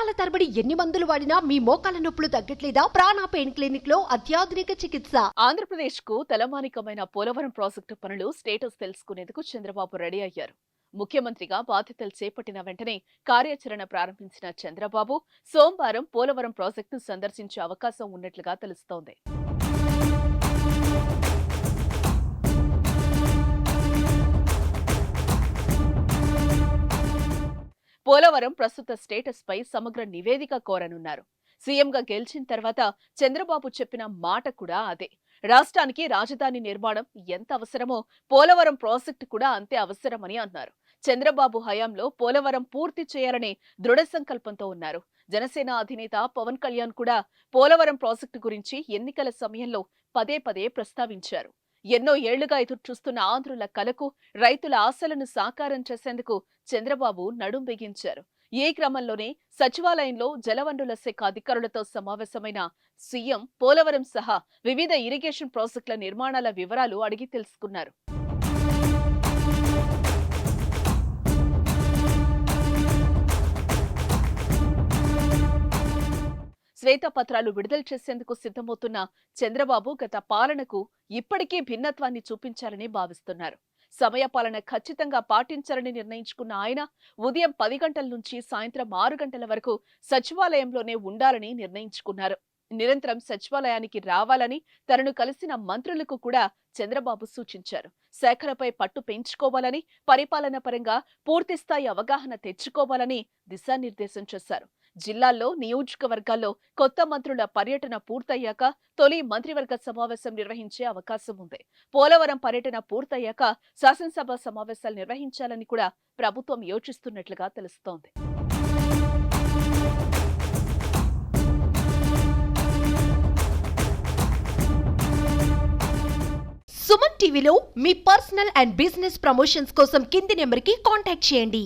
సంవత్సరాల తరబడి ఎన్ని మందులు వాడినా మీ మోకాల నొప్పులు తగ్గట్లేదా? ప్రాణ పెయిన్ క్లినిక్లో అత్యాధునిక చికిత్స. ఆంధ్రప్రదేశ్కు తలమానికమైన పోలవరం ప్రాజెక్టు పనులు స్టేటస్ తెలుసుకునేందుకు చంద్రబాబు రెడీ అయ్యారు. ముఖ్యమంత్రిగా బాధ్యతలు చేపట్టిన వెంటనే కార్యాచరణ ప్రారంభించిన చంద్రబాబు సోమవారం పోలవరం ప్రాజెక్టును సందర్శించే అవకాశం ఉన్నట్లుగా తెలుస్తోంది. పోలవరం ప్రస్తుత స్టేటస్ పై సమగ్ర నివేదిక కోరనున్నారు. సీఎంగా గెలిచిన తర్వాత చంద్రబాబు చెప్పిన మాట కూడా అదే. రాష్ట్రానికి రాజధాని నిర్మాణం ఎంత అవసరమో పోలవరం ప్రాజెక్టు కూడా అంతే అవసరమని అన్నారు. చంద్రబాబు హయాంలో పోలవరం పూర్తి చేయాలనే దృఢ సంకల్పంతో ఉన్నారు. జనసేన అధినేత పవన్ కళ్యాణ్ కూడా పోలవరం ప్రాజెక్టు గురించి ఎన్నికల సమయంలో పదే పదే ప్రస్తావించారు. ఎన్నో ఏళ్ళుగా ఎదురు చూస్తున్న ఆంధ్రుల కలకు రైతుల ఆశలను సాకారం చేసేందుకు చంద్రబాబు నడుం బిగించారు. ఈ క్రమంలోనే సచివాలయంలో జలవనరుల శాఖ అధికారులతో సమావేశమైన సీఎం పోలవరం సహా వివిధ ఇరిగేషన్ ప్రాజెక్టుల నిర్మాణాల వివరాలు అడిగి తెలుసుకున్నారు. శ్వేతపత్రాలు విడుదల చేసేందుకు సిద్ధమవుతున్న చంద్రబాబు గత పాలనకు ఇప్పటికీ భిన్నత్వాన్ని చూపించాలని భావిస్తున్నారు. సమయపాలన ఖచ్చితంగా పాటించాలని నిర్ణయించుకున్న ఆయన ఉదయం పది గంటల నుంచి సాయంత్రం ఆరు గంటల వరకు సచివాలయంలోనే ఉండాలని నిర్ణయించుకున్నారు. నిరంతరం సచివాలయానికి రావాలని తనను కలిసిన మంత్రులకు కూడా చంద్రబాబు సూచించారు. శాఖలపై పట్టు పెంచుకోవాలని పరిపాలన పరంగా పూర్తిస్థాయి అవగాహన తెచ్చుకోవాలని దిశానిర్దేశం చేశారు. జిల్లాల్లో నియోజకవర్గాల్లో కొత్త మంత్రుల పర్యటన పూర్తయ్యాక తొలి మంత్రివర్గ సమావేశం నిర్వహించే అవకాశం ఉంది. పోలవరం పర్యటన పూర్తయ్యాక శాసనసభ సమావేశాలు నిర్వహించాలని కూడా ప్రభుత్వం యోచిస్తున్నట్లుగా తెలుస్తోంది. సుమన్ టీవీలో మీ పర్సనల్ అండ్ బిజినెస్ ప్రమోషన్స్ కోసం కింది నెంబర్కి కాంటాక్ట్ చేయండి.